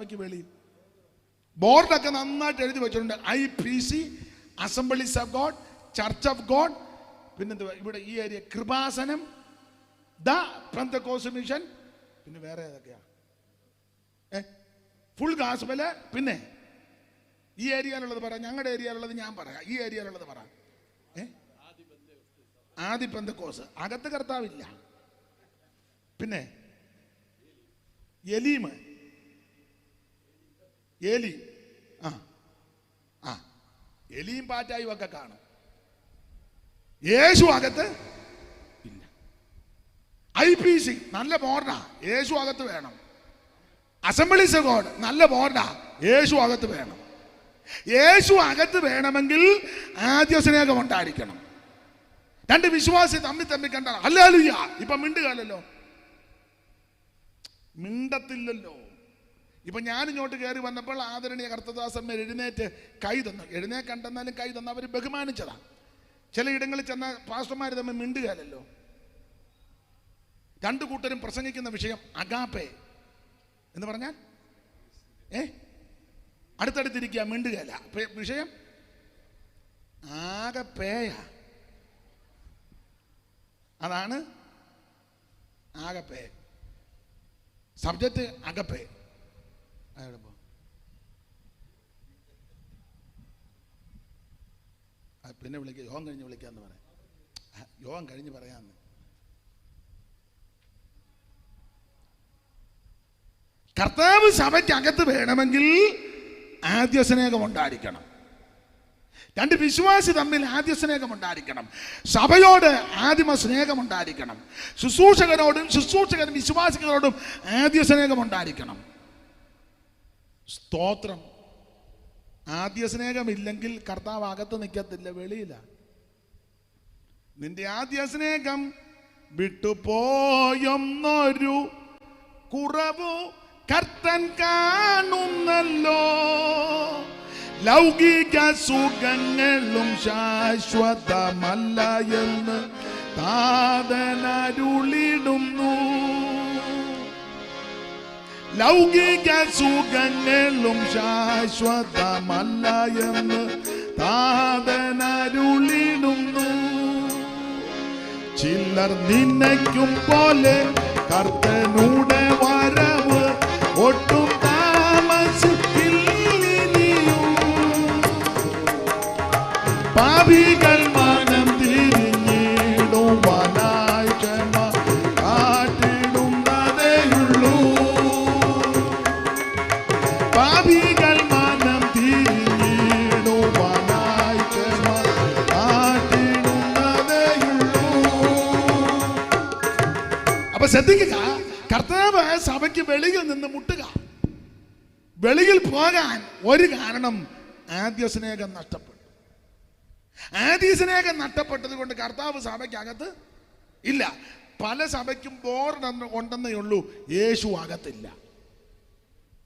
സഭയ്ക്ക് വെളിയിൽ. ബോർഡൊക്കെ നന്നായിട്ട് എഴുതി വെച്ചിട്ടുണ്ട്. I P C Assemblies of God Church of God പിന്നെന്തുവാ? ഇവിടെ ഈ area Kripasanam the Pentecost Mission പിന്നെ വേറെ ഏതൊക്കെയാ? ഫുൾ ഗാസ്ബൽ പിന്നെ ഈ ഏരിയയിലുള്ളത് പറ ഞങ്ങളുടെ ഏരിയയിലുള്ളത് ഞാൻ പറയാം. ഈ ഏരിയയിലുള്ളത് പറ. ഏ? ആദി പെന്തക്കോസ് അകത്ത് കർത്താവില്ല. പിന്നെ എലീമ് എലി. ആ. ആ. എലിയും പാറ്റായും ഒക്കെ കാണും. യേശു അകത്ത് ഇല്ല. ഐ പി സി നല്ല ബോർഡാ യേശു അകത്ത് വേണം. അസംബ്ലീസ് ഗോഡ് നല്ല ബോർഡാ യേശു അകത്ത് വേണം. യേശു അകത്ത് വേണമെങ്കിൽ ആദ്യ സ്നേഹം ഉണ്ടായിരിക്കണം. രണ്ട് വിശ്വാസി തമ്മി തമ്മി കണ്ട അല്ലാലുയ്യ ഇപ്പൊ മിണ്ടുകാലല്ലോ മിണ്ടത്തില്ലല്ലോ. ഇപ്പൊ ഞാൻ ഇങ്ങോട്ട് കയറി വന്നപ്പോൾ ആദരണീയ കർത്തദാസന്മാർ എഴുന്നേറ്റ് കൈ തന്നു. എഴുന്നേക്കണ്ടെന്നാലും കൈ തന്നു. അവർ ബഹുമാനിച്ചതാണ് ചിലയിടങ്ങളിൽ ചെന്ന പാസ്റ്റർമാർ തമ്മിൽ മിണ്ടുകയല്ലോ രണ്ടു കൂട്ടരും പ്രസംഗിക്കുന്ന വിഷയം അഗാപ്പെ എന്ന് പറഞ്ഞാൽ ഏ? അടുത്തടുത്തിരിക്കുക മിണ്ടുകയല്ല. വിഷയം ആകെ പേയ. അതാണ് ആകപ്പേ സബ്ജക്റ്റ് അകപ്പേ ആ, പിന്നെ വിളിക്കുക യോഗം കഴിഞ്ഞ് വിളിക്കാന്ന് പറയാം യോഗം കഴിഞ്ഞ് പറയാന്ന് കർത്താവ് സഭയ്ക്ക് അകത്ത് വേണമെങ്കിൽ ആദ്യ സ്നേഹം ഉണ്ടായിരിക്കണം. രണ്ട് വിശ്വാസി തമ്മിൽ ആദ്യ സ്നേഹം ഉണ്ടായിരിക്കണം. സഭയോട് ആദിമ സ്നേഹം ഉണ്ടായിരിക്കണം. ശുശ്രൂഷകനോടും ശുശ്രൂഷകൻ വിശ്വാസികളോടും ആദ്യ സ്നേഹം ഉണ്ടായിരിക്കണം. സ്തോത്രം. ആദ്യ സ്നേഹമില്ലെങ്കിൽ കർത്താവ് അകത്ത് നിൽക്കത്തില്ല വെളിയില്ല നിന്റെ ആദ്യ സ്നേഹം വിട്ടുപോയൊന്നൊരു കുറവു കർത്തൻ കാണുന്നല്ലോ. ലൗകിക സുഖങ്ങളും ശാശ്വതമല്ല എന്ന് താതനരുളിടുന്നു. ലൗകിക സുഖങ്ങളും ശാശ്വതമല്ല എന്ന് താതനരുളിടുന്നു. ചിലർ നിന്നയ്ക്കും പോലെ കർത്തനൂടെ വരവ് ഒട്ടും താമസിക്കില്ല പാപികൾ അപ്പൊ ശ്രദ്ധിക്കുക. കർത്താവ് സഭയ്ക്ക് വെളിയിൽ നിന്ന് മുട്ടുക. വെളിയിൽ പോകാൻ ഒരു കാരണം ആദ്യ സ്നേഹം നഷ്ടപ്പെട്ടു. ആദ്യ സ്നേഹം നഷ്ടപ്പെട്ടത് കൊണ്ട് കർത്താവ് സഭയ്ക്കകത്ത് ഇല്ല. പല സഭയ്ക്കും ബോർഡ് ഉണ്ടെന്നേ ഉള്ളൂ. യേശു അകത്തില്ല.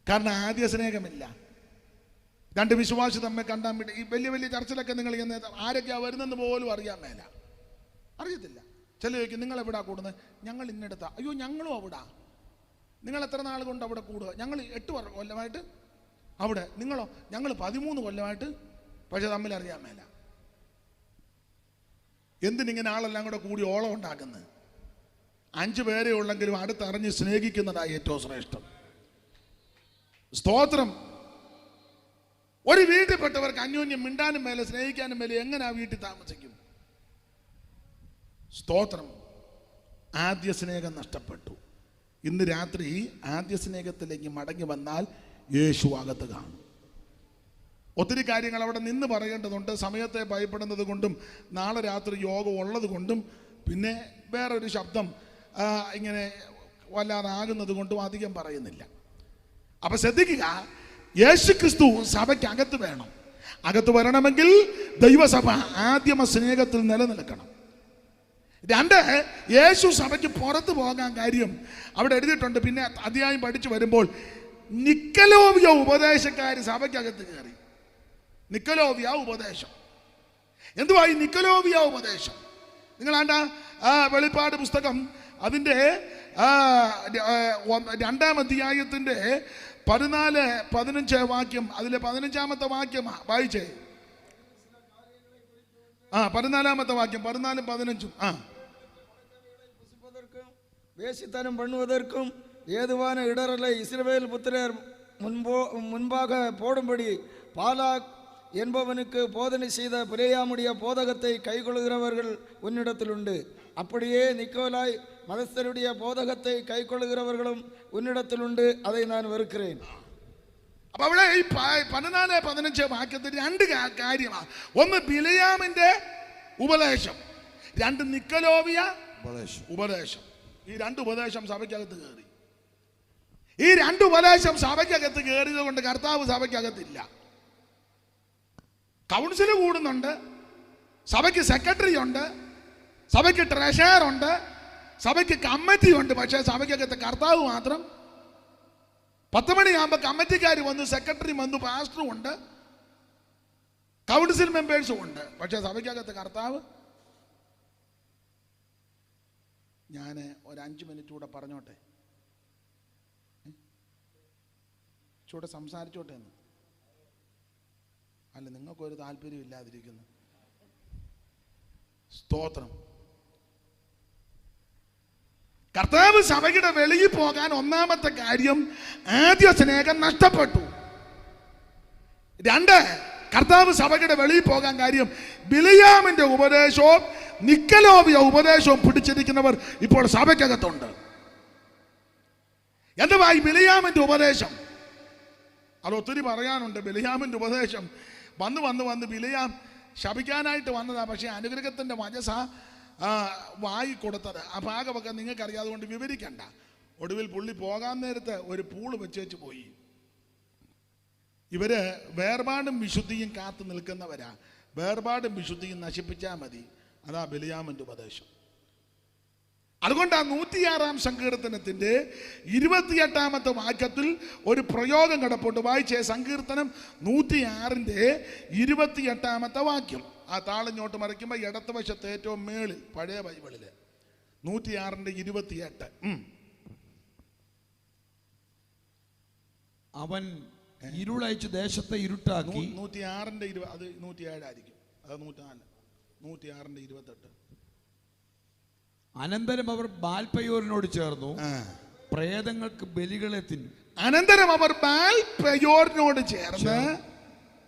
കാരണം ആദ്യ സ്നേഹമില്ല. രണ്ട് വിശ്വാസി തമ്മിൽ കണ്ടാൻ വേണ്ടി ഈ വലിയ വലിയ ചർച്ചിലൊക്കെ നിങ്ങൾ ഇങ്ങനെ ആരൊക്കെയാണ് വരുന്നെന്ന് പോലും അറിയാൻ മേല. അറിയത്തില്ല. ചില ചോദിക്കും നിങ്ങൾ എവിടാ കൂടുന്നത് ഞങ്ങൾ ഇന്നെടുത്താ. അയ്യോ ഞങ്ങളും അവിടാ. നിങ്ങൾ എത്ര നാൾ കൊണ്ട് അവിടെ കൂടുക ഞങ്ങൾ എട്ട് കൊല്ലമായിട്ട് അവിടെ. നിങ്ങളോ? ഞങ്ങൾ പതിമൂന്ന് കൊല്ലമായിട്ട് പക്ഷെ തമ്മിൽ അറിയാൻ മേല. എന്തിനിങ്ങനെ ആളെല്ലാം കൂടെ കൂടി ഓളം ഉണ്ടാക്കുന്നത് അഞ്ചു പേരെ ഉള്ളെങ്കിലും അടുത്തറിഞ്ഞ് സ്നേഹിക്കുന്നതായി ഏറ്റവും ശ്രേഷ്ഠം. സ്തോത്രം. ഒരു വീട്ടിൽപ്പെട്ടവർക്ക് അന്യോന്യം മിണ്ടാനും മേലെ സ്നേഹിക്കാനും മേലെ എങ്ങനെ ആ വീട്ടിൽ താമസിക്കും? സ്തോത്രം. ആദ്യ സ്നേഹം നഷ്ടപ്പെട്ടു. ഇന്ന് രാത്രി ആദ്യ സ്നേഹത്തിലേക്ക് മടങ്ങി വന്നാൽ യേശു അകത്ത് കാണും. ഒത്തിരി കാര്യങ്ങൾ അവിടെ നിന്ന് പറയേണ്ടതുണ്ട്. സമയത്തെ ഭയപ്പെടുന്നത് കൊണ്ടും നാളെ രാത്രി യോഗം ഉള്ളത് കൊണ്ടും പിന്നെ വേറൊരു ശബ്ദം ഇങ്ങനെ വല്ലാതാകുന്നത് കൊണ്ടും അധികം പറയുന്നില്ല. അപ്പൊ ശ്രദ്ധിക്കുക യേശു ക്രിസ്തു സഭയ്ക്ക് അകത്ത് വേണം. അകത്ത് വരണമെങ്കിൽ ദൈവസഭ ആദ്യമ സ്നേഹത്തിൽ നിലനിൽക്കണം. രണ്ട് യേശു സഭയ്ക്ക് പുറത്ത് പോകാൻ കാര്യം അവിടെ എഴുതിയിട്ടുണ്ട്. പിന്നെ അധ്യായം പഠിച്ചു വരുമ്പോൾ നിക്കലോവ്യ ഉപദേശക്കാർ സഭയ്ക്കകത്ത് കയറി. നിക്കലോവ്യ ഉപദേശം. എന്തുവായി നിക്കലോവ്യ ഉപദേശം? ഉപദേശം നിങ്ങളാണ്ട ആ വെളിപ്പാട് പുസ്തകം അതിന്റെ രണ്ടാം അധ്യായത്തിന്റെ പതിനാല് പതിനഞ്ച് വാക്യം അതിലെ പതിനഞ്ചാമത്തെ വാക്യം വായിച്ചേ. ആ പതിനാലാമത്തെ വാക്യം പതിനാലും പതിനഞ്ചും ആ. வேசித்தனம் பண்ணுவதற்கும் ஏதுவான இடரலை இஸ்ரவேல் புத்திரர் முன்போ முன்பாக போடும்படி பாலாக் என்பவனுக்கு போதனை செய்த பிரியாமுடைய போதகத்தை கைக்கொள்கிறவர்கள் உன்னிடத்தில் உண்டு அப்படியே நிக்கோலாய் மதஸ்தருடைய போதகத்தை கைக்கொள்கிறவர்களும் உன்னிடத்தில் உண்டு அதை நான் வெறுக்கிறேன் അപ്പൊ അവിടെ ഈ പ- പതിനാല് പതിനഞ്ച് വാക്യത്തിൽ രണ്ട് കാ- കാര്യമാണ് ഒന്ന് ബിലയാമിന്റെ ഉപദേശം രണ്ട് നിക്കലോവിയ ഉപദേശം ഈ രണ്ട് ഉപദേശം സഭയ്ക്കകത്ത് കയറി ഈ രണ്ട് ഉപദേശം സഭയ്ക്കകത്ത് കയറിയത് കൊണ്ട് കർത്താവ് സഭയ്ക്കകത്തില്ല. കൗൺസിൽ കൂടുന്നുണ്ട് സഭയ്ക്ക് സെക്രട്ടറി ഉണ്ട് സഭയ്ക്ക് ട്രഷറർ ഉണ്ട് സഭയ്ക്ക് കമ്മിറ്റി ഉണ്ട് പക്ഷേ സഭയ്ക്കകത്ത് കർത്താവ് മാത്രം. പത്ത് മണിയാകുമ്പോൾ കമ്മിറ്റിക്കാർ വന്നു സെക്രട്ടറി വന്നു പാസ്റ്ററും ഉണ്ട് കൗൺസിൽ മെമ്പേഴ്സും ഉണ്ട് പക്ഷേ സഭയ്ക്കകത്ത് കർത്താവ് ഞാൻ ഒരു മിനിറ്റ് കൂടെ പറഞ്ഞോട്ടെ? ചൂടെ സംസാരിച്ചോട്ടെ എന്ന് അല്ല നിങ്ങൾക്കൊരു താല്പര്യം ഇല്ലാതിരിക്കുന്നു. സ്തോത്രം. കർത്താവ് സഭയുടെ വെളിയിൽ പോകാൻ ഒന്നാമത്തെ കാര്യം ആദ്യ സ്നേഹം നഷ്ടപ്പെട്ടു. രണ്ട് കർത്താവ് സഭയുടെ വെളിയിൽ പോകാൻ കാര്യം ബിലിയാമിന്റെ ഉപദേശവും നിക്കലോവിയ ഉപദേശവും പിടിച്ചിരിക്കുന്നവർ ഇപ്പോൾ സഭയ്ക്കകത്തുണ്ട്. എന്തുവാ ഈ ബിലിയാമിന്റെ ഉപദേശം? അത് ഒത്തിരി പറയാനുണ്ട്. ബിലിയാമിന്റെ ഉപദേശം. വന്ന് വന്ന് വന്ന് ബിലിയാം ശപിക്കാനായിട്ട് വന്നതാ. പക്ഷേ അനുഗ്രഹത്തിന്റെ മജസ വായി കൊടുത്തത്. ആ ഭാഗമൊക്കെ നിങ്ങൾക്കറിയാതെ കൊണ്ട് വിവരിക്കണ്ട. ഒടുവിൽ പുള്ളി പോകാൻ നേരത്തെ ഒരു പൂൾ വെച്ചേച്ച് പോയി. ഇവർ വേർപാടും വിശുദ്ധിയും കാത്തു നിൽക്കുന്നവരാ. വേർപാടും വിശുദ്ധിയും നശിപ്പിച്ചാൽ മതി. അതാ ബലിയാമന്റെ ഉപദേശം. അതുകൊണ്ട് ആ നൂറ്റിയാറാം സങ്കീർത്തനത്തിന്റെ ഇരുപത്തിയെട്ടാമത്തെ വാക്യത്തിൽ ഒരു പ്രയോഗം കിടപ്പുണ്ട്. വായിച്ചേ സങ്കീർത്തനം നൂറ്റിയാറിന്റെ ഇരുപത്തിയെട്ടാമത്തെ വാക്യം. ആ താളിഞ്ഞോട്ട് മറിക്കുമ്പോൾ ഇടത്ത് വശത്ത് ഏറ്റവും മേളിൽ പഴയ ബൈബിളിൽ. നൂറ്റിയാറിന്റെ ഇരുപത്തിയെട്ട്. അവൻ ഇരുളയച്ച് ദേശത്തെ ഇരുട്ടാക്കി. നൂറ്റിയാറിന്റെ ഇരുപത് അത് നൂറ്റിയേഴായിരിക്കും. അത് നൂറ്റാൽ നൂറ്റിയാറിന്റെ ഇരുപത്തെട്ട്. അനന്തരം അവർ ബാൽപയോരിനോട് ചേർന്നു. പ്രേതങ്ങൾക്ക് ബലികളെ തിന്നു. അനന്തരം അവർ ബാൽപയോറിനോട് ചേർന്ന്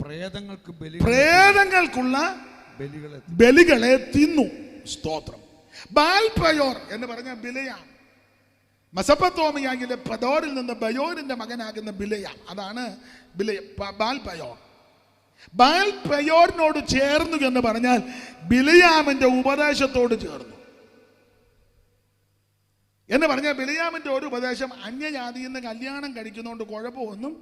പ്രേതങ്ങൾക്ക് ബലി പ്രേതങ്ങൾക്കുള്ള ബലികളെ. ബലികളെ തിന്നു. സ്തോത്രം. ബാൽപയോർ എന്ന് പറഞ്ഞ ബിലയാണ്. മസപ്പത്തോമിയാങ്കിലെ പദോറിൽ നിന്ന് ബയോറിന്റെ മകനാകുന്ന ബിലയ. അതാണ് ബിലയ ബാൽ പയോർ ബാൽ പയോറിനോട് ചേർന്നു എന്ന് പറഞ്ഞാൽ ബിലയാമിന്റെ ഉപദേശത്തോട് ചേർന്നു. എന്ന് പറഞ്ഞാൽ ബിലയാമിന്റെ ഒരു ഉപദേശം അന്യജാതിയിൽ നിന്ന് കല്യാണം കഴിക്കുന്നതുകൊണ്ട് കുഴപ്പമൊന്നും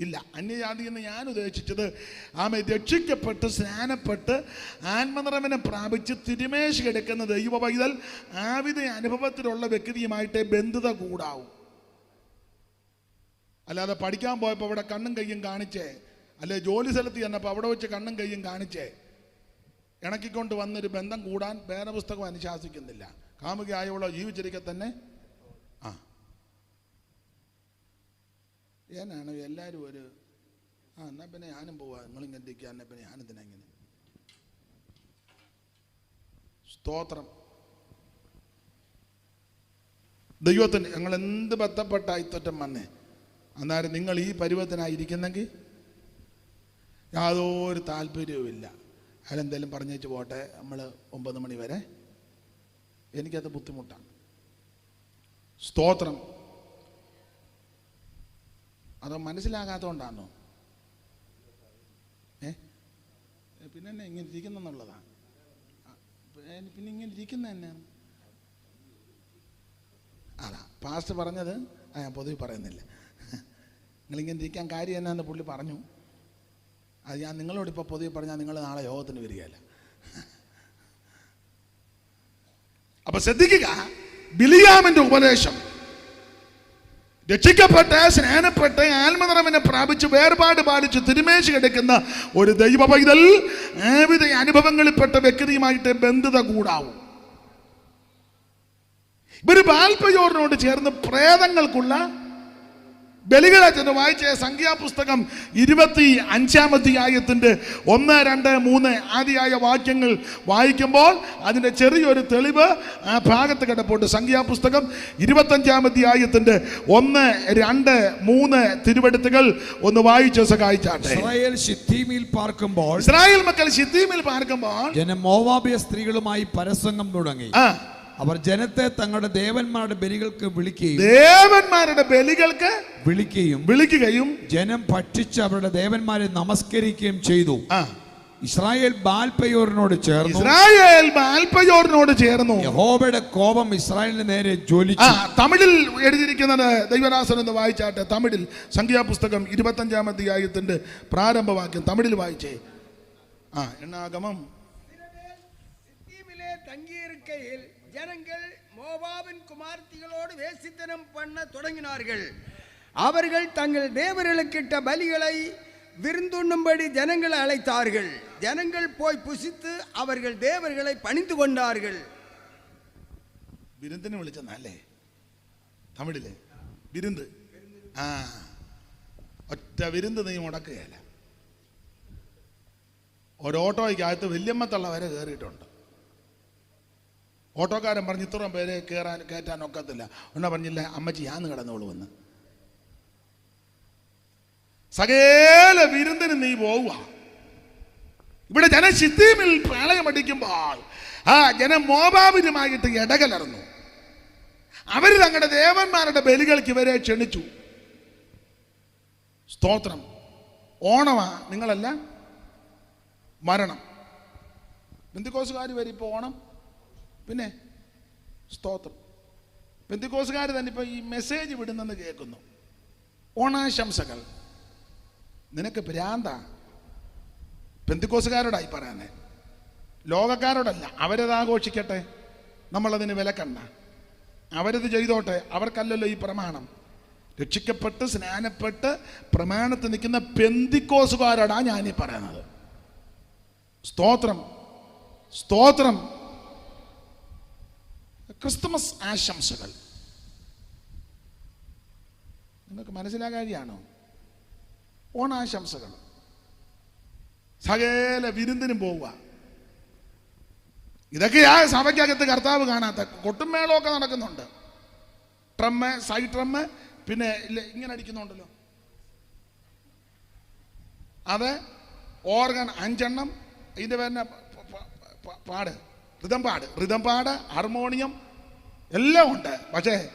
ഇല്ല. അന്യജാതി എന്ന് ഞാൻ ഉദ്ദേശിച്ചത് ആമെ രക്ഷിക്കപ്പെട്ട് സ്നാനപ്പെട്ട് ആത്മനിറവിനെ പ്രാപിച്ച് തിരുമേശ് കിടക്കുന്ന ദൈവ പൈതൽ ആവിധ അനുഭവത്തിലുള്ള വ്യക്തിയുമായിട്ട് ബന്ധുത കൂടാവും. അല്ലാതെ പഠിക്കാൻ പോയപ്പോൾ അവിടെ കണ്ണും കയ്യും കാണിച്ചേ. അല്ലെ ജോലി സ്ഥലത്ത് ചെന്നപ്പോൾ അവിടെ വെച്ച് കണ്ണും കയ്യും കാണിച്ചേ. ഇണക്കിക്കൊണ്ട് വന്നൊരു ബന്ധം കൂടാൻ വേദപുസ്തകം അനുശാസിക്കുന്നില്ല. കാമുകയായവളോ ജീവിച്ചിരിക്കെ തന്നെ ഏനാണ് എല്ലാവരും ഒരു ആ എന്നാ പിന്നെ ഞാനും പോവാ. നിങ്ങളിങ്ങനെ ഇരിക്കുക എന്നാ പിന്നെ ഞാനെന്തിനാ ഇങ്ങനെ? സ്തോത്രം. ദൈവത്തിന് ഞങ്ങൾ എന്ത് ബന്ധപ്പെട്ട ഇത്തറ്റം വന്നേ? അന്നേരം നിങ്ങൾ ഈ പരുവത്തിനായിരിക്കുന്നെങ്കിൽ യാതൊരു താല്പര്യവുമില്ല. അയാളെന്തെങ്കിലും പറഞ്ഞേച്ച് പോട്ടെ. നമ്മൾ ഒമ്പത് മണി വരെ. എനിക്കത് ബുദ്ധിമുട്ടാണ്. സ്തോത്രം. അത് മനസ്സിലാകാത്തതുകൊണ്ടാണോ ഏ? പിന്നെ എന്നെ ഇങ്ങനെ ഇരിക്കുന്നെന്നുള്ളതാണ് പിന്നെ ഇങ്ങനെ ഇരിക്കുന്ന തന്നെയാണ് അതാ പാസ്റ്റ് പറഞ്ഞത് ഞാൻ പൊതുവെ പറയുന്നില്ല. നിങ്ങളിങ്ങനെ ഇരിക്കാൻ കാര്യം എന്നാന്ന് പുള്ളി പറഞ്ഞു. അത് ഞാൻ നിങ്ങളോട് ഇപ്പോൾ പൊതുവെ പറഞ്ഞാൽ നിങ്ങൾ നാളെ യോഗത്തിന് വരികയല്ല. അപ്പൊ ശ്രദ്ധിക്കുക ബിലിയാമിന്റെ ഉപദേശം രക്ഷിക്കപ്പെട്ട് സ്നേഹപ്പെട്ട് ആത്മനിറവിനെ പ്രാപിച്ച് വേർപാട് പാലിച്ച് തിരുമേശ് കിടക്കുന്ന ഒരു ദൈവ. പൈതൽ ഏവിധ അനുഭവങ്ങളിൽപ്പെട്ട വ്യക്തിയുമായിട്ട് ബന്ധുത കൂടാവും. ഇവർ ബാൽപയോറിനോട് ചേർന്ന് പ്രേതങ്ങൾക്കുള്ള ബലികളെ വായിച്ച സംഖ്യാപുസ്തകം ഇരുപത്തി അഞ്ചാം അധ്യായത്തിന്റെ ഒന്ന് രണ്ട് മൂന്ന് ആദ്യായ വാക്യങ്ങൾ വായിക്കുമ്പോൾ അതിന്റെ ചെറിയൊരു തെളിവ് ആ ഭാഗത്ത് കിടപ്പുണ്ട്. സംഖ്യാപുസ്തകം ഇരുപത്തഞ്ചാം അധ്യായത്തിന്റെ ഒന്ന് രണ്ട് മൂന്ന് തിരുവെടുത്തുകൾ ഒന്ന് വായിച്ച് സഹായിച്ചാട്ടെ ഇസ്രായേൽ ഷിത്തീമിൽ പാർക്കുമ്പോൾ ഇസ്രായേൽ മക്കൾ ഷിത്തീമിൽ പാർക്കുമ്പോൾ ജനം മോവാബിയ സ്ത്രീകളുമായി പരസംഗം തുടങ്ങി. അവർ ജനത്തെ തങ്ങളുടെ ദേവന്മാരുടെ ബലികൾക്ക് വിളിക്കുകയും ദേവന്മാരുടെ ബലികൾക്ക് വിളിക്കുകയും വിളിക്കുകയും ജനം ഭക്ഷിച്ച് അവരുടെ ദേവന്മാരെ നമസ്കരിക്കുകയും ചെയ്തു. ഇസ്രായേൽ ബാൽപയോറിനോട് ചേർന്നു. ഇസ്രായേൽ ബാൽപയോറിനോട് ചേർന്നു. യഹോബയുടെ കോപം ഇസ്രായേലിന് നേരെ ജ്വലിച്ചു. തമിഴിൽ എഴുതിയിരിക്കുന്നത് ദൈവനാസൻ എന്ന് വായിച്ചാട്ടെ. തമിഴിൽ സംഖ്യാപുസ്തകം ഇരുപത്തഞ്ചാം അധ്യായത്തിന്റെ പ്രാരംഭവാക്യം. തമിഴിൽ വായിച്ചേ. ആ എണ്ണാഗമം. തങ്ങിയിരിക്കയിൽ ஜனங்கள் மோவாபின் குமார்த்திகளோடு வேசித்தனம் பண்ண தொடங்கினார்கள் அவர்கள் தங்கள் தேவர்களுக்கிட்ட பலிகளை விருந்துண்ணும்படி ஜனங்களை அழைத்தார்கள் ஜனங்கள் போய் புசித்து அவர்கள் தேவர்களை பணிந்து கொண்டார்கள் വിരുന്നിന് വിളിച്ചെന്നല്ലേ തമിഴില് വിരുന്ന് ആ ഒറ്റ വിരുന്ന് നീ മുടക്കുകയല്ല ഒരോട്ടോയ്ക്കകത്ത് വല്യമ്മത്തള്ള വരെ കയറിയിട്ടുണ്ട് ഓട്ടോക്കാരൻ പറഞ്ഞ് ഇത്രയും പേരെ കയറാൻ കയറ്റാൻ ഒക്കത്തില്ല. ഉണ്ണ പറഞ്ഞില്ല അമ്മച്ചി ഞാൻ കിടന്നോളൂ വന്ന്. സകേല വിരുന്നിന് നീ പോവുക. ഇവിടെ ജനം ശിത്തീമിൽ പ്രളയമടിക്കുമ്പോൾ ആ ജന മോബാബിനുമായിട്ട് ഇടകലർന്നു. അവർ തങ്ങളുടെ ദേവന്മാരുടെ ബലികൾക്ക് ഇവരെ ക്ഷണിച്ചു. സ്തോത്രം. ഓണമാ നിങ്ങളല്ല? മരണം. ബന്ധുക്കോസുകാർ വരും ഇപ്പോൾ ഓണം? പിന്നെ സ്തോത്രം. ബന്ധുക്കോസുകാർ തന്നെ ഇപ്പോൾ ഈ മെസ്സേജ് വിടുന്നെന്ന് കേൾക്കുന്നു. ഓണാശംസകൾ. നിനക്ക് ഭ്രാന്ത. ബന്ധുക്കോസുകാരോടായി പറയാനേ. ലോകക്കാരോടല്ല അവരത് ആഘോഷിക്കട്ടെ നമ്മളതിന് വിലക്കണ്ട അവരത് ചെയ്തോട്ടെ. അവർക്കല്ലല്ലോ ഈ പ്രമാണം. രക്ഷിക്കപ്പെട്ട് സ്നാനപ്പെട്ട് പ്രമാണത്തിൽ നിൽക്കുന്ന പെന്തിക്കോസുകാരോടാണ് ഞാനീ പറയുന്നത്. സ്തോത്രം. സ്തോത്രം. ക്രിസ്തുമസ് ആശംസകൾ. നിങ്ങൾക്ക് മനസ്സിലാകാഴിയാണോ ഓണാശംസകൾ. സകല വിരുന്നിനും പോവുക. ഇതൊക്കെയാ സഭയ്ക്കകത്ത് കർത്താവ് കാണാത്ത കൊട്ടും മേളമൊക്കെ നടക്കുന്നുണ്ട്. ട്രമ്മ് സൈഡ് ട്രമ്മ് പിന്നെ ഇങ്ങനെ അടിക്കുന്നുണ്ടല്ലോ. അത് ഓർഗൻ അഞ്ചെണ്ണം ഇതിന്റെ പേരിനെ പാട്. ഋതം പാട്. ഋതം പാട് ഹാർമോണിയം എല്ലാം ഉണ്ട്. പക്ഷേ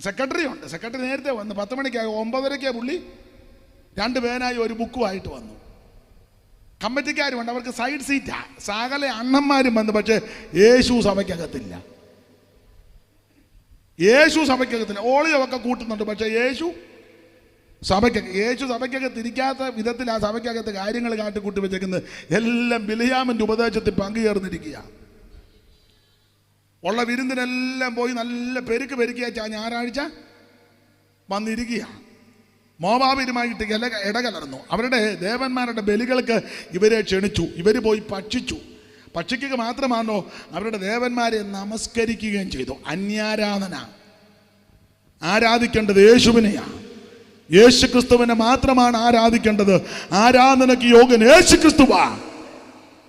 സെക്രട്ടറി ഉണ്ട്. സെക്രട്ടറി നേരത്തെ വന്ന് പത്ത് മണിക്കായി ഒമ്പതരയ്ക്കാണ് പുള്ളി രണ്ട് പേനായി ഒരു ബുക്കുമായിട്ട് വന്നു. കമ്മിറ്റിക്കാരുമുണ്ട് അവർക്ക് സൈഡ് സീറ്റാ സകല അണ്ണന്മാരും വന്നു. പക്ഷേ യേശു സഭയ്ക്കകത്തില്ല. യേശു സഭയ്ക്കകത്തില്ല. ഓളിയൊക്കെ കൂട്ടുന്നുണ്ട്. പക്ഷേ യേശു സഭയ്ക്ക് യേശു സഭയ്ക്കകത്ത് ഇരിക്കാത്ത വിധത്തിൽ ആ സഭയ്ക്കകത്ത് കാര്യങ്ങൾ കാട്ടിക്കൂട്ടി വെച്ചേക്കുന്നത് എല്ലാം ബിലിയാമിന്റെ ഉപദേശത്തിൽ പങ്കുചേർന്നിരിക്കുക ഉള്ള വിരുന്നിനെല്ലാം പോയി നല്ല പെരുക്ക് പെരുക്കിയ ഞായറാഴ്ച വന്നിരിക്കുക. മോവാബിരുമായിട്ട് ഇല ഇടകലർന്നു. അവരുടെ ദേവന്മാരുടെ ബലികൾക്ക് ഇവരെ ക്ഷണിച്ചു. ഇവർ പോയി ഭക്ഷിച്ചു. ഭക്ഷിക്കുക മാത്രമാണോ അവരുടെ ദേവന്മാരെ നമസ്കരിക്കുകയും ചെയ്തു. അന്യാരാധന. ആരാധിക്കേണ്ടത് യേശുവിനെയാണ് യേശു ക്രിസ്തുവിനെ മാത്രമാണ് ആരാധിക്കേണ്ടത്. ആരാധനയ്ക്ക് യോഗൻ യേശു ക്രിസ്തുവാ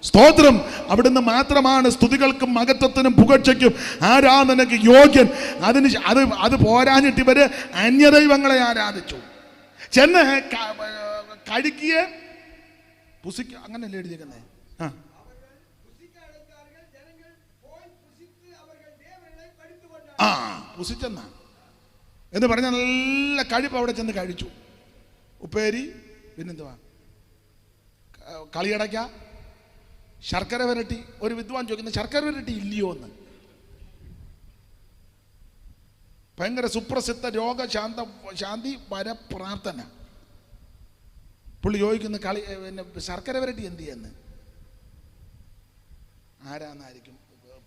സ്തോത്രം. അവിടുന്ന് മാത്രമാണ് സ്തുതികൾക്കും മകത്വത്തിനും പുകഴ്ചയ്ക്കും ആരാധനയ്ക്ക് യോഗ്യൻ. അതിന് അത് അത് പോരാഞ്ഞിട്ട് ഇവർ അന്യദൈവങ്ങളെ ആരാധിച്ചു. ചെന്ന് കഴുകിയ പുസിക്ക അങ്ങനല്ലേ എഴുതിയിരിക്കുന്നത് ആ. ആ പുസിച്ചെന്ന. എന്ന് പറഞ്ഞ നല്ല കഴിപ്പ് അവിടെ ചെന്ന് കഴിച്ചു. ഉപ്പേരി പിന്നെന്തുവാ? കളിയടയ്ക്ക ശർക്കര വരട്ടി ഒരു വിദ്വാൻ ചോദിക്കുന്നത് ശർക്കര വരട്ടി ഇല്ലയോ എന്ന്? ഭയങ്കര സുപ്രസിദ്ധ രോഗശാന്ത ശാന്തി വര പ്രാർത്ഥന. പുള്ളി ചോദിക്കുന്ന കളി പിന്നെ ശർക്കര വരട്ടി എന്ത് ചെയ്യുന്നു? ആരാന്നായിരിക്കും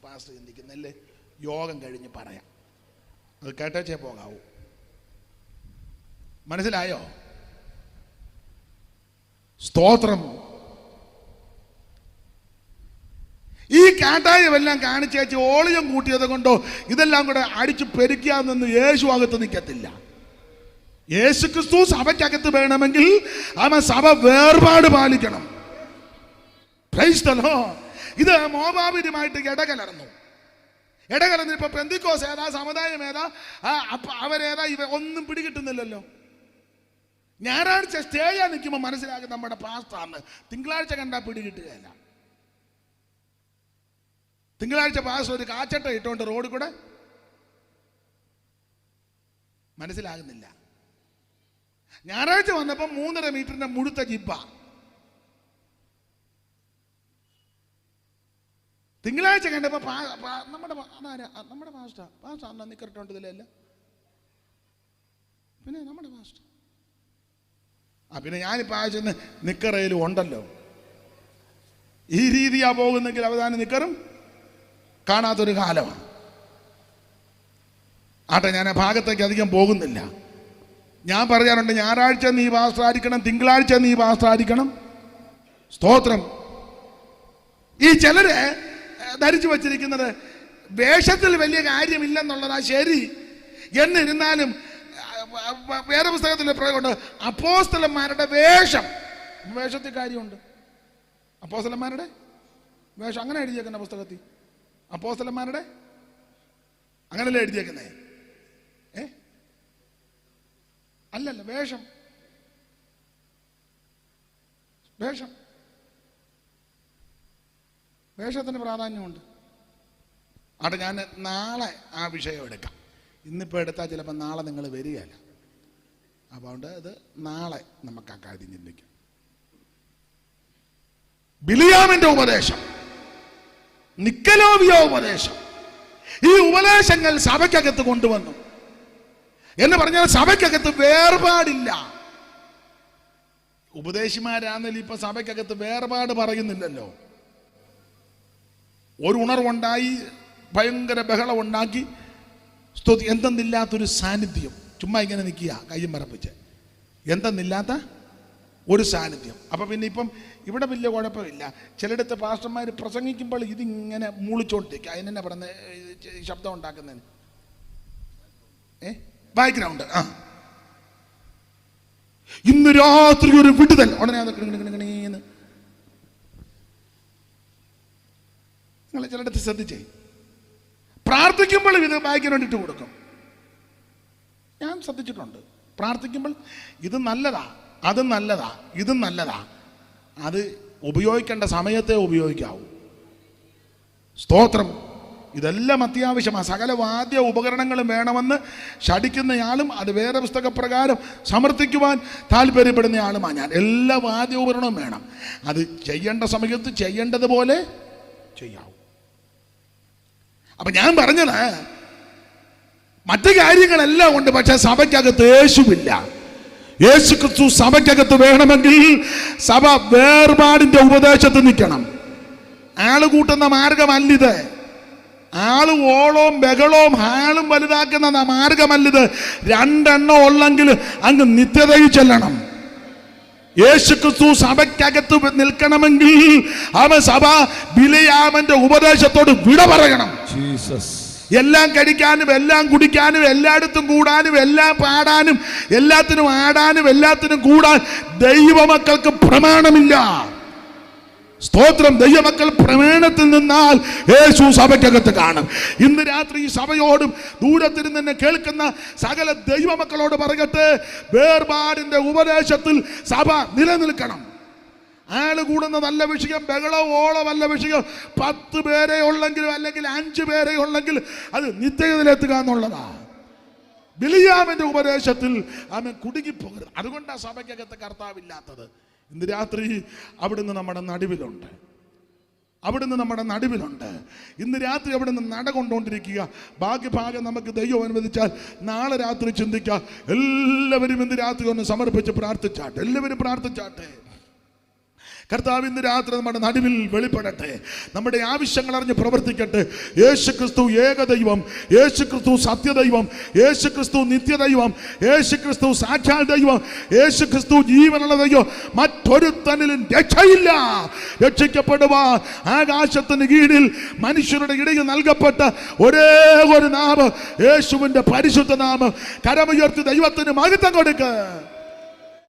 പാസ്റ്റർ ചിന്തിക്കുന്നല്ലേ? യോഗം കഴിഞ്ഞ് പറയാം. അത് കേട്ടേച്ചേ പോകാവൂ. മനസ്സിലായോ? സ്തോത്രം. ഈ കാട്ടായമെല്ലാം കാണിച്ചേച്ച് ഓളിയം കൂട്ടിയത് കൊണ്ടോ ഇതെല്ലാം കൂടെ അടിച്ച് പെരുക്കിയാന്നൊന്നും യേശു അകത്ത് നിൽക്കത്തില്ല യേശു ക്രിസ്തു സഭയ്ക്കകത്ത് വേണമെങ്കിൽ അവൻ സഭ വേർപാട് പാലിക്കണം. ഇത് മോബാബിരുമായിട്ട് ഇടകലർന്നു. ഇടകലർന്ന് ഇപ്പൊ പെന്തിക്കോസ് ഏതാ സമുദായം ഏതാ അവരേതാ ഇവ ഒന്നും പിടികിട്ടുന്നില്ലല്ലോ. ഞായറാഴ്ച സ്റ്റേ ചെയ്യാൻ നിൽക്കുമ്പോൾ മനസ്സിലാക്കി നമ്മുടെ പാസ്റ്റാണ് തിങ്കളാഴ്ച കണ്ടാൽ പിടികിട്ടുകയല്ല. തിങ്കളാഴ്ച പാസ് ഒരു കാച്ചട്ട ഇട്ടുകൊണ്ട് റോഡ് കൂടെ മനസ്സിലാകുന്നില്ല. ഞായറാഴ്ച വന്നപ്പോൾ മൂന്നര മീറ്ററിന്റെ മുഴുത്ത ജിപ്പ. തിങ്കളാഴ്ച കണ്ടപ്പോ പാ- പാ- നമ്മുടെ നമ്മുടെ പാസ്റ്റ പാസ്റ്റ അന്ന നിക്കറിട്ടുണ്ട് ഇതിലല്ല പിന്നെ നമ്മുടെ പാസ്റ്റ ആ പിന്നെ ഞാനിപ്പോൾ ആഴ്ച ചെന്ന് നിക്കറയിലും ഉണ്ടല്ലോ. ഈ രീതിയാ പോകുന്നെങ്കിൽ അവതാനം നിക്കറും. കാണാത്തൊരു കാലമാണ് ആട്ടെ ഞാൻ ആ ഭാഗത്തേക്ക് അധികം പോകുന്നില്ല. ഞാൻ പറയാറുണ്ട് ഞായറാഴ്ച നീ വാസ്ത്രാരിക്കണം തിങ്കളാഴ്ച നീ വാസ്ത്രാരിക്കണം സ്തോത്രം. ഈ ചിലര് ധരിച്ചു വച്ചിരിക്കുന്നത് വേഷത്തിൽ വലിയ കാര്യമില്ലെന്നുള്ളതാ ശരി. എന്നിരുന്നാലും വേറെ പുസ്തകത്തിൽ പ്രയോഗമുണ്ട് അപ്പോസ്തലന്മാരുടെ വേഷം. വേഷത്തിൽ കാര്യമുണ്ട്. അപ്പോസ്തലന്മാരുടെ വേഷം. അങ്ങനെ എഴുതിയേക്കുന്ന പുസ്തകത്തിൽ. അപ്പോസ്തലന്മാരുടെ? അങ്ങനല്ലേ എഴുതിയേക്കുന്നേ? ഏ? അല്ലല്ല വേഷം. വേഷം. വേഷത്തിന് പ്രാധാന്യമുണ്ട്. അവിടെ ഞാൻ നാളെ ആ വിഷയം എടുക്കാം. ഇന്നിപ്പോൾ എടുത്താൽ ചിലപ്പോൾ നാളെ നിങ്ങൾ വരികയല്ല. അപ്പോൾ അതുകൊണ്ട് അത് നാളെ നമുക്ക് ആ കാര്യം ചിന്തിക്കാം. ബിലിയാമിന്റെ ഉപദേശം. നിക്കലോവിയ ഉപദേശം. ഈ ഉപദേശങ്ങൾ സഭയ്ക്കകത്ത് കൊണ്ടുവന്നു. എന്ന് പറഞ്ഞാൽ സഭയ്ക്കകത്ത് വേർപാടില്ല. ഉപദേശിമാരാന്നല്ല ഇപ്പൊ സഭയ്ക്കകത്ത് വേർപാട് പറയുന്നില്ലല്ലോ. ഒരു ഉണർവുണ്ടായി ഭയങ്കര ബഹളം ഉണ്ടാക്കി സ്തുതി എന്തെന്നില്ലാത്തൊരു സാന്നിധ്യം. ചുമ്മാ ഇങ്ങനെ നിൽക്കുക കയ്യും മറപ്പിച്ച് എന്തെന്നില്ലാത്ത ഒരു സാന്നിധ്യം. അപ്പം പിന്നെ ഇപ്പം ഇവിടെ വലിയ കുഴപ്പമില്ല. ചിലയിടത്ത് പാസ്റ്റർമാർ പ്രസംഗിക്കുമ്പോൾ ഇതിങ്ങനെ മൂളിച്ചോണ്ടിരിക്കുക അതിനെന്നെ പറഞ്ഞ ശബ്ദം ഉണ്ടാക്കുന്നതിന്. ഏ? ബാക്ക്ഗ്രൗണ്ട് ആ. ഇന്ന് രാത്രി ഒരു വിടുതൽ. ഉടനെ അത് നിങ്ങൾ ചിലയിടത്ത് ശ്രദ്ധിച്ചേ? പ്രാർത്ഥിക്കുമ്പോൾ ഇത് ബാക്ക്ഗ്രൗണ്ട് ഇട്ട് കൊടുക്കും. ഞാൻ ശ്രദ്ധിച്ചിട്ടുണ്ട്. പ്രാർത്ഥിക്കുമ്പോൾ ഇത് നല്ലതാ അത് നല്ലതാ ഇത് നല്ലതാ. അത് ഉപയോഗിക്കേണ്ട സമയത്തെ ഉപയോഗിക്കാവൂ. സ്തോത്രം. ഇതെല്ലാം അത്യാവശ്യമാണ് സകല വാദ്യ ഉപകരണങ്ങളും വേണമെന്ന് ശടിക്കുന്നയാളും അത് വേറെ പുസ്തകപ്രകാരം സമർത്ഥിക്കുവാൻ താല്പര്യപ്പെടുന്നയാളുമാണ് ഞാൻ. എല്ലാ വാദ്യ ഉപകരണവും വേണം. അത് ചെയ്യേണ്ട സമയത്ത് ചെയ്യേണ്ടതുപോലെ ചെയ്യാവൂ. അപ്പം ഞാൻ പറഞ്ഞത് മറ്റു കാര്യങ്ങളെല്ലാം ഉണ്ട് പക്ഷേ സഭയ്ക്കകത്ത് യേശുവില്ല. യേശു ക്രിസ്തു സഭയ്ക്കകത്ത് വേണമെങ്കിൽ സഭ വേർപാടിന്റെ ഉപദേശത്ത് നിൽക്കണം. ആൾ കൂട്ടുന്ന മാർഗമല്ലിത്. ആൾ ഓളവും ബഹളവും ആളും വലുതാക്കുന്ന മാർഗമല്ലിത്. രണ്ടെണ്ണം ഉള്ളെങ്കിൽ അങ്ങ് നിത്യതയിൽ ചെല്ലണം. യേശു ക്രിസ്തു സഭയ്ക്കകത്ത് നിൽക്കണമെങ്കിൽ അവൻ സഭ ബിലയാമന്റെ ഉപദേശത്തോട് വിട പറയണം. ജീസസ് എല്ലാം കഴിക്കാനും എല്ലാം കുടിക്കാനും എല്ലായിടത്തും കൂടാനും എല്ലാം പാടാനും എല്ലാത്തിനും ആടാനും എല്ലാത്തിനും കൂടാൻ ദൈവമക്കൾക്ക് പ്രമാണമില്ല. സ്തോത്രം ദൈവമക്കൾ പ്രമേണത്തിൽ നിന്നാൽ യേശു സഭയ്ക്കകത്ത് കാണും. ഇന്ന് രാത്രി ഈ സഭയോടും ദൂരത്തിൽ നിന്ന് കേൾക്കുന്ന സകല ദൈവമക്കളോട് പറയട്ടെ വേർപാടിന്റെ ഉപദേശത്തിൽ സഭ നിലനിൽക്കണം. ആൾ കൂടുന്ന നല്ല വിഷയം ബഹളം ഓളമല്ല വിഷയം. പത്ത് പേരെ ഉള്ളെങ്കിലും അല്ലെങ്കിൽ അഞ്ച് പേരെ ഉള്ളെങ്കിൽ അത് നിത്യതയിലെത്തുക എന്നുള്ളതാ. ബിലിയാമിന്റെ ഉപദേശത്തിൽ അവൻ കുടുങ്ങിപ്പോകരുത്. അതുകൊണ്ടാണ് സഭയ്ക്കകത്ത് കർത്താവില്ലാത്തത്. ഇന്ന് രാത്രി അവിടുന്ന് നമ്മുടെ നടുവിലുണ്ട്. അവിടുന്ന് നമ്മുടെ നടുവിലുണ്ട്. ഇന്ന് രാത്രി അവിടുന്ന് നട കൊണ്ടുകൊണ്ടിരിക്കുക. ബാക്കി ഭാഗം നമുക്ക് ദൈവം അനുവദിച്ചാൽ നാളെ രാത്രി ചിന്തിക്കുക എല്ലാവരും ഇന്ന് രാത്രി ഒന്ന് സമർപ്പിച്ച് പ്രാർത്ഥിച്ചാട്ടെ. എല്ലാവരും പ്രാർത്ഥിച്ചാട്ടെ. കർത്താവ് ഇന്ന് രാത്രി നമ്മുടെ നടുവിൽ വെളിപ്പെടട്ടെ. നമ്മുടെ ആവശ്യങ്ങൾ അറിഞ്ഞ് പ്രവർത്തിക്കട്ടെ. യേശു ക്രിസ്തു ഏകദൈവം യേശു ക്രിസ്തു സത്യദൈവം യേശു ക്രിസ്തു നിത്യദൈവം യേശു ക്രിസ്തു സാക്ഷാൽ ദൈവം യേശു ക്രിസ്തു ജീവനുള്ള ദൈവം. മറ്റൊരുത്തനിലും രക്ഷയില്ല. രക്ഷിക്കപ്പെടുവാൻ ആകാശത്തിന് കീഴിൽ മനുഷ്യരുടെ ഇടയിൽ നൽകപ്പെട്ട ഒരേ ഒരു നാമം യേശുവിന്റെ പരിശുദ്ധ നാമം. കരമുയർത്തി ദൈവത്തിന് മഹത്വം കൊടുക്കുക